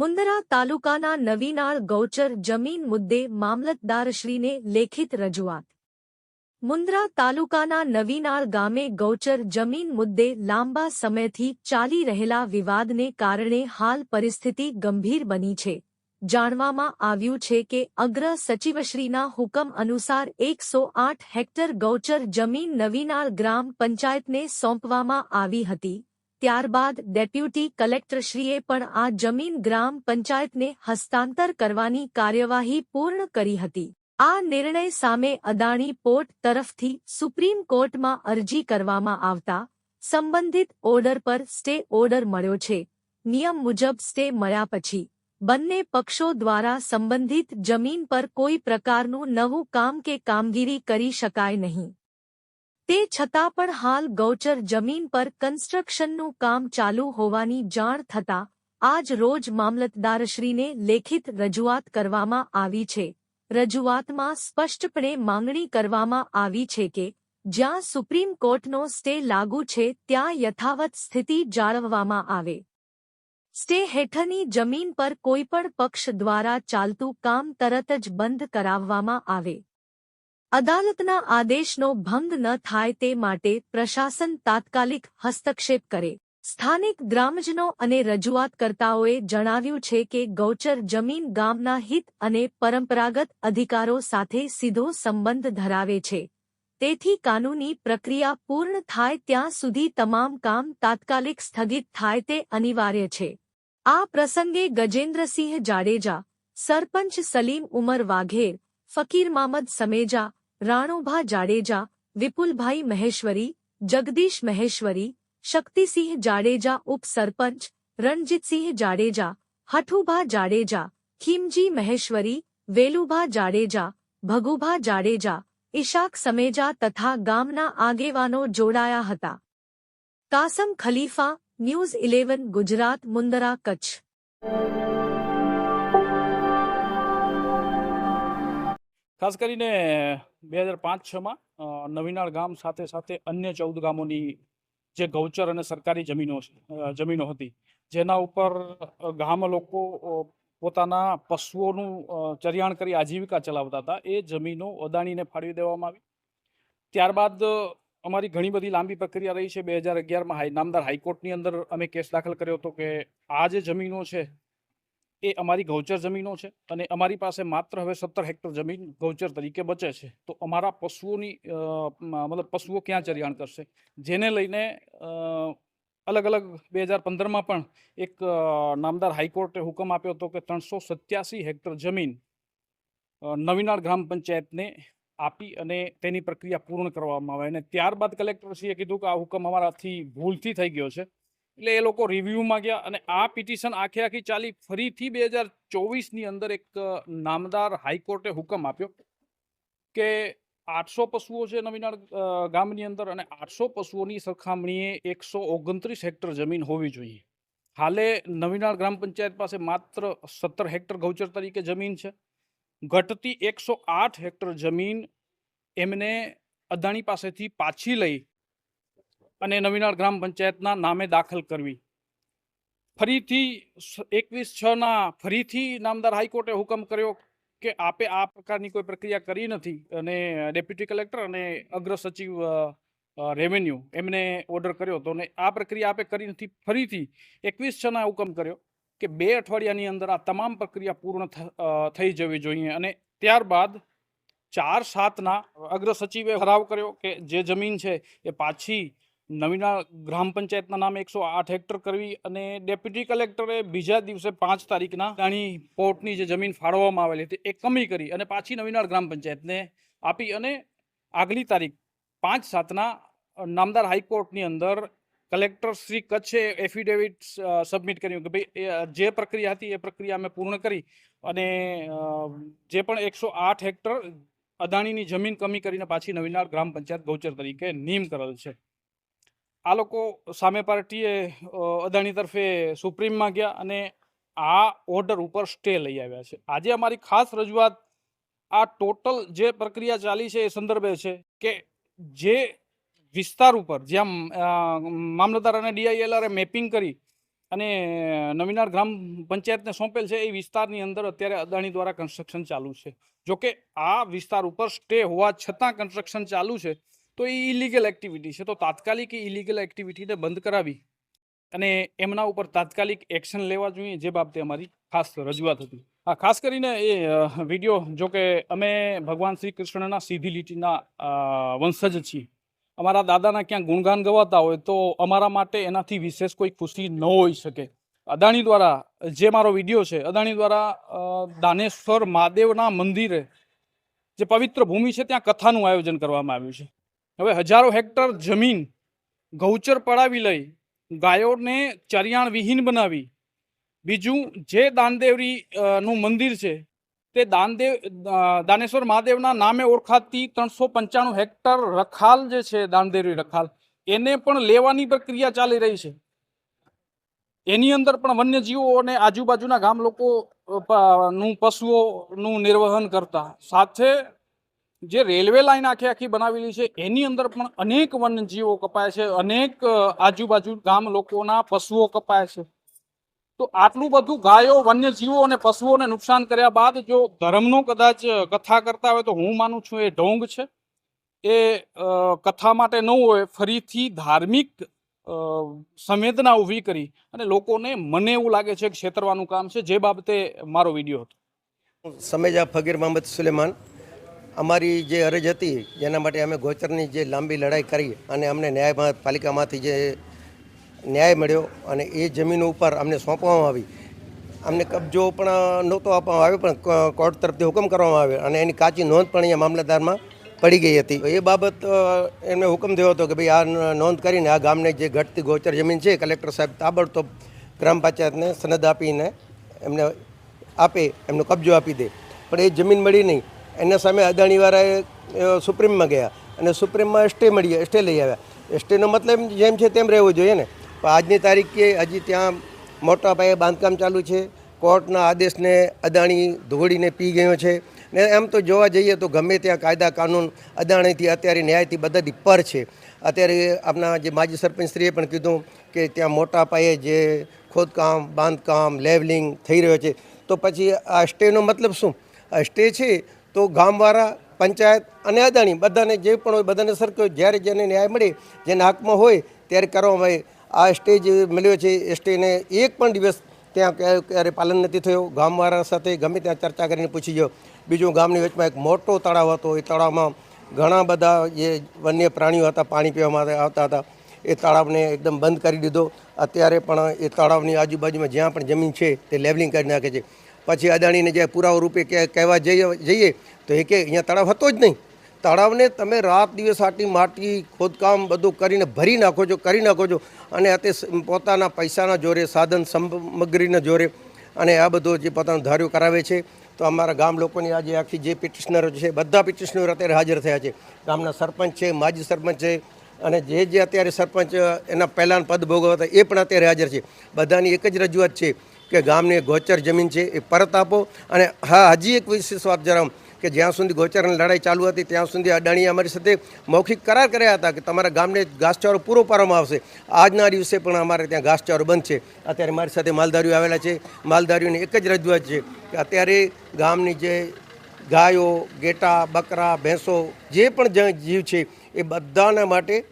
મુંદરા તાલુકાના નવીનાળ ગૌચર જમીન મુદ્દે મામલતદારશ્રીને લેખિત રજૂઆત. મુંદરા તાલુકાના નવીનાળ ગામે ગૌચર જમીન મુદ્દે લાંબા સમયથી ચાલી રહેલા વિવાદને કારણે હાલ પરિસ્થિતિ ગંભીર બની છે. જાણવામાં આવ્યું છે કે અગ્ર સચિવશ્રીના હુકમ અનુસાર એકસો આઠ હેક્ટર ગૌચર જમીન નવીનાળ ગ્રામ પંચાયતને સોંપવામાં આવી હતી. ત્યારબાદ ડેપ્યુટી કલેક્ટરશ્રીએ પણ આ જમીન ગ્રામ પંચાયતને હસ્તાંતર કરવાની કાર્યવાહી પૂર્ણ કરી હતી. આ નિર્ણય સામે અદાણી પોર્ટ તરફથી સુપ્રીમ કોર્ટમાં અરજી કરવામાં આવતા સંબંધિત ઓર્ડર પર સ્ટે ઓર્ડર મળ્યો છે. નિયમ મુજબ સ્ટે મળ્યા પછી બંને પક્ષો દ્વારા સંબંધિત જમીન પર કોઈ પ્રકારનું નવું કામ કે કામગીરી કરી શકાય નહીં. તે છતાં પણ હાલ ગૌચર જમીન પર કન્સ્ટ્રક્શનનું કામ ચાલુ હોવાની જાણ થતાં, આજ રોજ મામલતદારશ્રીને લેખિત રજૂઆત કરવામાં આવી છે. રજૂઆતમાં સ્પષ્ટપણે માંગણી કરવામાં આવી છે કે, જ્યાં સુપ્રીમ કોર્ટનો સ્ટે લાગુ છે ત્યાં યથાવત સ્થિતિ જાળવવામાં આવે. સ્ટે હેઠળની જમીન પર કોઈપણ પક્ષ દ્વારા ચાલતું કામ તરત જ બંધ કરાવવામાં આવે. અદાલતના આદેશનો ભંગ ન થાય તે માટે પ્રશાસન તાત્કાલિક હસ્તક્ષેપ કરે. સ્થાનિક ગ્રામજનો અને રજૂઆતકર્તાઓએ જણાવ્યું છે કે ગૌચર જમીન ગામના હિત અને પરંપરાગત અધિકારો સાથે સીધો સંબંધ ધરાવે છે. તેથી કાનૂની પ્રક્રિયા પૂર્ણ થાય ત્યાં સુધી તમામ કામ તાત્કાલિક સ્થગિત થાય તે અનિવાર્ય છે. આ પ્રસંગે ગજેન્દ્રસિંહ જાડેજા, સરપંચ સલીમ ઉમર વાઘેર, ફકીર મામદ સમેજા રાણુભા જાડેજા વિપુલભાઈ મહેશ્વરી જગદીશ મહેશ્વરી શક્તિસિંહ જાડેજા ઉપસરપંચ રણજીતસિંહ જાડેજા હઠુભા જાડેજા ખીમજી મહેશ્વરી વેલુભા જાડેજા ભગુભા જાડેજા ઈશાક સમેજા તથા ગામના આગેવાનો જોડાયા હતા કાસમ ખલીફા ન્યૂઝ ઇલેવન ગુજરાત મુંદરા કચ્છ ખાસ કરીને બે હજાર પાંચ છમાં નવીનાળ ગામ સાથે સાથે અન્ય ચૌદ ગામોની જે ગૌચર અને સરકારી જમીનો જમીનો હતી. જેના ઉપર ગામ લોકો પોતાના પશુઓનું ચરિયાણ કરી આજીવિકા ચલાવતા હતા. એ જમીનો અદાણીને ફાળવી દેવામાં આવી. ત્યારબાદ, અમારી ઘણી બધી લાંબી પ્રક્રિયા રહી છે. બે હજાર અગિયારમાં નામદાર હાઈકોર્ટની અંદર અમે કેસ દાખલ કર્યો હતો કે આ જે જમીનો છે એ અમારી ગૌચર જમીનો છે અને અમારી પાસે માત્ર હવે સત્તર હેક્ટર જમીન ગૌચર તરીકે બચે છે. તો અમારા પશુઓની મતલબ પશુઓ ક્યાં ચરિયાણ કરશે? જેને લઈને અલગ અલગ બે હજાર પંદરમાં પણ એક નામદાર હાઈકોર્ટે હુકમ આપ્યો હતો કે ત્રણસો સત્યાસી હેક્ટર જમીન નવીનાળ ગ્રામ પંચાયતને આપી અને તેની પ્રક્રિયા પૂર્ણ કરવામાં આવે. અને ત્યારબાદ કલેક્ટરશ્રીએ કીધું કે આ હુકમ અમારાથી ભૂલથી થઈ ગયો છે. એટલે એ લોકો રિવ્યુમાં ગયા અને આ પિટિશન આખે આખી ચાલી ફરીથી બે હજાર ચોવીસની અંદર એક નામદાર હાઈકોર્ટે હુકમ આપ્યો કે આઠસો પશુઓ છે નવીનાળ ગામની અંદર અને આઠસો પશુઓની સરખામણીએ એકસો ઓગણત્રીસ હેક્ટર જમીન હોવી જોઈએ. હાલે નવીનાળ ગ્રામ પંચાયત પાસે માત્ર સત્તર હેક્ટર ગૌચર તરીકે જમીન છે. ઘટતી એકસો આઠ હેક્ટર જમીન એમને અદાણી પાસેથી પાછી લઈ અને નવીનાળ ગ્રામ પંચાયતના નામે દાખલ કરવી. ફરીથી એકવીસ છના ફરીથી નામદાર હાઈકોર્ટે હુકમ કર્યો કે આપે આ પ્રકારની કોઈ પ્રક્રિયા કરી નથી અને ડેપ્યુટી કલેક્ટર અને અગ્ર સચિવ રેવન્યુ એમને ઓર્ડર કર્યો હતો અને આ પ્રક્રિયા આપે કરી નથી. ફરીથી એકવીસ છના હુકમ કર્યો કે બે અઠવાડિયાની અંદર આ તમામ પ્રક્રિયા પૂર્ણ થઈ જવી જોઈએ અને ત્યારબાદ ચાર સાતના અગ્ર સચિવે ઠરાવ કર્યો કે જે જમીન છે એ પાછી નવીના ગ્રામ પંચાયતના નામે એકસો આઠ હેક્ટર કરવી અને ડેપ્યુટી કલેક્ટરે બીજા દિવસે પાંચ તારીખના રાણી પોર્ટની જે જમીન ફાળવવામાં આવેલી હતી એ કમી કરી અને પાછી નવીનાળ ગ્રામ પંચાયતને આપી અને આગલી તારીખ પાંચ સાતના નામદાર હાઈકોર્ટની અંદર કલેક્ટર શ્રી કચ્છે એફિડેવિટ સબમિટ કર્યું કે ભાઈ જે પ્રક્રિયા હતી એ પ્રક્રિયા અમે પૂર્ણ કરી અને જે પણ એકસો આઠ હેક્ટર અદાણીની જમીન કમી કરીને પાછી નવીનાળ ગ્રામ પંચાયત ગૌચર તરીકે નિયમ કરેલ છે. આ લોકો સામે પાર્ટીએ અદાણી તરફે સુપ્રીમમાં ગયા અને આ ઓર્ડર ઉપર સ્ટે લઈ આવ્યા છે. આજે અમારી ખાસ રજૂઆત આ ટોટલ જે પ્રક્રિયા ચાલી છે એ સંદર્ભે છે કે જે વિસ્તાર ઉપર જ્યાં મામલતદાર અને ડીઆઈએલઆરે મેપિંગ કરી અને નવીનાર ગ્રામ પંચાયતને સોંપેલ છે, એ વિસ્તારની અંદર અત્યારે અદાણી દ્વારા કન્સ્ટ્રક્શન ચાલુ છે. જોકે આ વિસ્તાર ઉપર સ્ટે હોવા છતાં કન્સ્ટ્રક્શન ચાલુ છે. તો એ ઇલીગલ એક્ટિવિટી છે. તો તાત્કાલિક એ ઇલીગલ એક્ટિવિટીને બંધ કરાવી અને એમના ઉપર તાત્કાલિક એક્શન લેવા જોઈએ, જે બાબતે અમારી ખાસ રજૂઆત હતી. હા, ખાસ કરીને એ વીડિયો જો કે અમે ભગવાન શ્રી કૃષ્ણના સીધી લીટીના વંશજ છીએ. અમારા દાદાના ક્યાં ગુણગાન ગવાતા હોય તો અમારા માટે એનાથી વિશેષ કોઈ ખુશી ન હોઈ શકે. અદાણી દ્વારા જે મારો વીડિયો છે, અદાણી દ્વારા દાનેશ્વર મહાદેવના મંદિરે જે પવિત્ર ભૂમિ છે, ત્યાં કથાનું આયોજન કરવામાં આવ્યું છે. હવે હજારો હેક્ટર જમીન ગૌચર પડાવી લઈ ગાયોને ચરિયાણ વિહીન બનાવી. બીજું જે દાનદેવરી નું મંદિર છે, તે દાનદેવ દાનેશ્વર મહાદેવના નામે ઓળખાતી ત્રણસો પંચાણું હેક્ટર રખાલ જે છે, દાનદેવરી રખાલ, એને પણ લેવાની પ્રક્રિયા ચાલી રહી છે. એની અંદર પણ વન્યજીવો અને આજુબાજુના ગામ લોકો નું પશુઓનું નિર્વહન કરતા. સાથે જે રેલવે લાઈન આખી આખી બનાવેલી છે, એની અંદર પણ અનેક વન્યજીવો કપાય છે, અનેક આજુબાજુ ગામ લોકોના પશુઓ કપાય છે. તો આટલું બધું ગાયો, વન્યજીવો અને પશુઓને નુકસાન કર્યા બાદ જો ધર્મનો કદાચ કથા કરતા હોય તો હું માનું છું એ ઢોંગ છે. એ કથા માટે ન હોય, ફરીથી ધાર્મિક સંવેદના ઊભી કરી અને લોકોને મને એવું લાગે છે કે છેતરવાનું કામ છે. જે બાબતે મારો વીડિયો હતો. સમેજા ફગીર મોહમ્મદ સુલેમાન. અમારી જે અરજ હતી, જેના માટે અમે ગોચરની જે લાંબી લડાઈ કરી અને અમને ન્યાય પાલિકામાંથી જે ન્યાય મળ્યો અને એ જમીન ઉપર અમને સોંપવામાં આવી. અમને કબજો પણ નહોતો આપવામાં આવ્યો, પણ કોર્ટ તરફથી હુકમ કરવામાં આવ્યો અને એની કાચી નોંધ પણ અહીંયા મામલતદારમાં પડી ગઈ હતી. એ બાબત એમને હુકમ થયો હતો કે ભાઈ આ નોંધ કરીને આ ગામને જે ઘટતી ગોચર જમીન છે કલેક્ટર સાહેબ તાબડતોબ ગ્રામ પંચાયતને સનદ આપીને એમને આપે, એમનો કબજો આપી દે. પણ એ જમીન મળી નહીં. એના સામે અદાણીવાળાએ સુપ્રીમમાં ગયા અને સુપ્રીમમાં સ્ટે મળી સ્ટે લઈ આવ્યા. સ્ટેનો મતલબ જેમ છે તેમ રહેવું જોઈએ ને. પણ આજની તારીખે હજી ત્યાં મોટા પાયે બાંધકામ ચાલુ છે. કોર્ટના આદેશને અદાણી ધોળીને પી ગયો છે. ને એમ તો જોવા જઈએ તો ગમે ત્યાં કાયદા કાનૂન અદાણીથી અત્યારે ન્યાયથી બધાથી પર છે. અત્યારે આપણા જે માજી સરપંચશ્રીએ પણ કીધું કે ત્યાં મોટા પાયે જે ખોદકામ, બાંધકામ, લેવલિંગ થઈ રહ્યો છે. તો પછી આ સ્ટેનો મતલબ શું? આ સ્ટે છે તો ગામવાળા, પંચાયત અને અદાણી બધાને જે પણ હોય, બધાને સરખો જ્યારે જેને ન્યાય મળે, જેના હકમાં હોય, ત્યારે કરવામાં આવે. આ સ્ટેજ મળ્યો છે, એ સ્ટેજને એક પણ દિવસ ત્યાં ક્યારે પાલન નથી થયું. ગામવાળા સાથે ગમે ત્યાં ચર્ચા કરીને પૂછી ગયો. બીજું ગામની વચમાં એક મોટો તળાવ હતો. એ તળાવમાં ઘણા બધા જે વન્ય પ્રાણીઓ હતા, પાણી પીવા માટે આવતા હતા, એ તળાવને એકદમ બંધ કરી દીધો. અત્યારે પણ એ તળાવની આજુબાજુમાં જ્યાં પણ જમીન છે, તે લેવલિંગ કરી નાખે છે. પછી અદાણીને જે પુરાવા રૂપે કહેવા જઈએ તો એ કે અહીંયા તળાવ હતો જ નહીં. તળાવને તમે રાત દિવસ આટલી માટી, ખોદકામ બધું કરીને ભરી નાખો છો, કરી નાખો છો, અને તે પોતાના પૈસાના જોરે, સાધન સામગ્રીના જોરે, અને આ બધું જે પોતાનું ધાર્યું કરાવે છે, તો અમારા ગામ લોકોની આજે આખી જે પિટિશનરો છે, બધા પિટિશનરો અત્યારે હાજર થયા છે. ગામના સરપંચ છે, માજી સરપંચ છે, અને જે જે અત્યારે સરપંચ એના પહેલાં પદ ભોગવતા એ પણ અત્યારે હાજર છે. બધાની એક જ રજૂઆત છે કે ગામને ગોચર જમીન છે, એ પરત આપો. અને હા, હજી એક વિશેષ વાત જણાવું કે જ્યાં સુધી ગોચરની લડાઈ ચાલુ હતી, ત્યાં સુધી અદાણીએ અમારી સાથે મૌખિક કરાર કર્યા હતા કે તમારા ગામને ઘાસચારો પૂરો પાડવામાં આવશે. આજના દિવસે પણ અમારે ત્યાં ઘાસચારો બંધ છે. અત્યારે મારી સાથે માલધારીઓ આવેલા છે. માલધારીઓની એક જ રજૂઆત છે કે અત્યારે ગામની જે ગાયો, ગેટા, બકરા, ભેંસો, જે પણ જીવ છે, એ બધાના માટે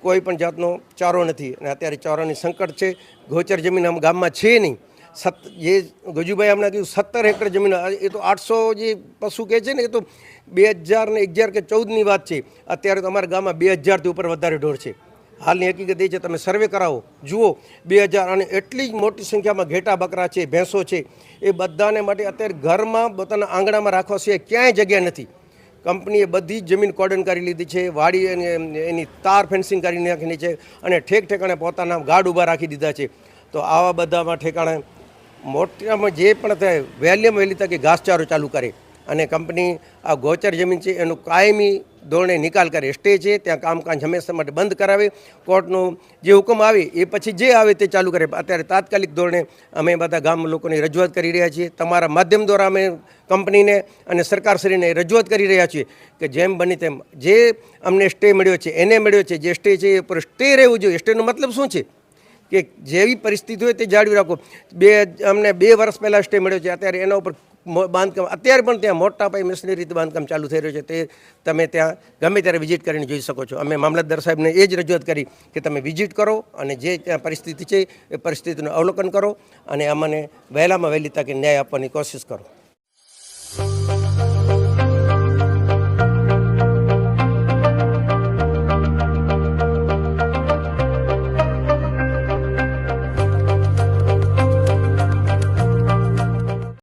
કોઈ પણ જાતનો ચારો નથી. અને અત્યારે ચારોની સંકટ છે. ગોચર જમીન આમ ગામમાં છે નહીં. સત જે ગજુભાઈ હમણાં કીધું, સત્તર હેક્ટર જમીન એ તો આઠસો જે પશુ કહે છે ને, એ તો બે હજાર ને અગિયાર કે ચૌદની વાત છે. અત્યારે તો અમારા ગામમાં બે હજારથી ઉપર વધારે ઢોર છે. હાલની હકીકત એ છે, તમે સર્વે કરાવો. જુઓ, બે હજાર અને એટલી જ મોટી સંખ્યામાં ઘેટા બકરા છે, ભેંસો છે. એ બધાને માટે અત્યારે ઘરમાં પોતાના આંગણામાં રાખવા સિવાય ક્યાંય જગ્યા નથી. કંપનીએ બધી જ જમીન કોર્ડન કરી લીધી છે, વાડી અને એની તાર ફેન્સિંગ કરી નાખીની છે અને ઠેક ઠેકાણે પોતાના ગાર્ડ ઊભા રાખી દીધા છે. તો આવા બધામાં ઠેકાણે મોટામાં જે પણ થાય વહેલીમાં વહેલી તકે ઘાસચારો ચાલુ કરે. અને કંપની આ ગોચર જમીન છે, એનું કાયમી ધોરણે નિકાલ કરે. સ્ટે છે, ત્યાં કામકાજ હંમેશા માટે બંધ કરાવે. કોર્ટનો જે હુકમ આવે, એ પછી જે આવે તે ચાલુ કરે. અત્યારે તાત્કાલિક ધોરણે અમે બધા ગામ લોકોની રજૂઆત કરી રહ્યા છીએ. તમારા માધ્યમ દ્વારા અમે કંપનીને અને સરકારશ્રીને રજૂઆત કરી રહ્યા છીએ કે જેમ બની તેમ જે અમને સ્ટે મળ્યો છે, એને મળ્યો છે, જે સ્ટે છે એ પર સ્ટે રહેવું જોઈએ. સ્ટેનો મતલબ શું છે? કે જેવી પરિસ્થિતિ હોય તે જાળવી રાખો. બે, અમને બે વર્ષ પહેલાં સ્ટે મળ્યો છે, અત્યારે એના ઉપર બાંધકામ, અત્યારે પણ ત્યાં મોટા પાયે મિશનરી બાંધકામ ચાલુ થઈ રહ્યું છે, તે તમે ત્યાં ગમે ત્યારે વિઝિટ કરીને જોઈ શકો છો. અમે મામલતદાર સાહેબને એ જ રજૂઆત કરી કે તમે વિઝિટ કરો અને જે ત્યાં પરિસ્થિતિ છે, એ પરિસ્થિતિનું અવલોકન કરો અને અમને વહેલામાં વહેલી તકે ન્યાય આપવાની કોશિશ કરો.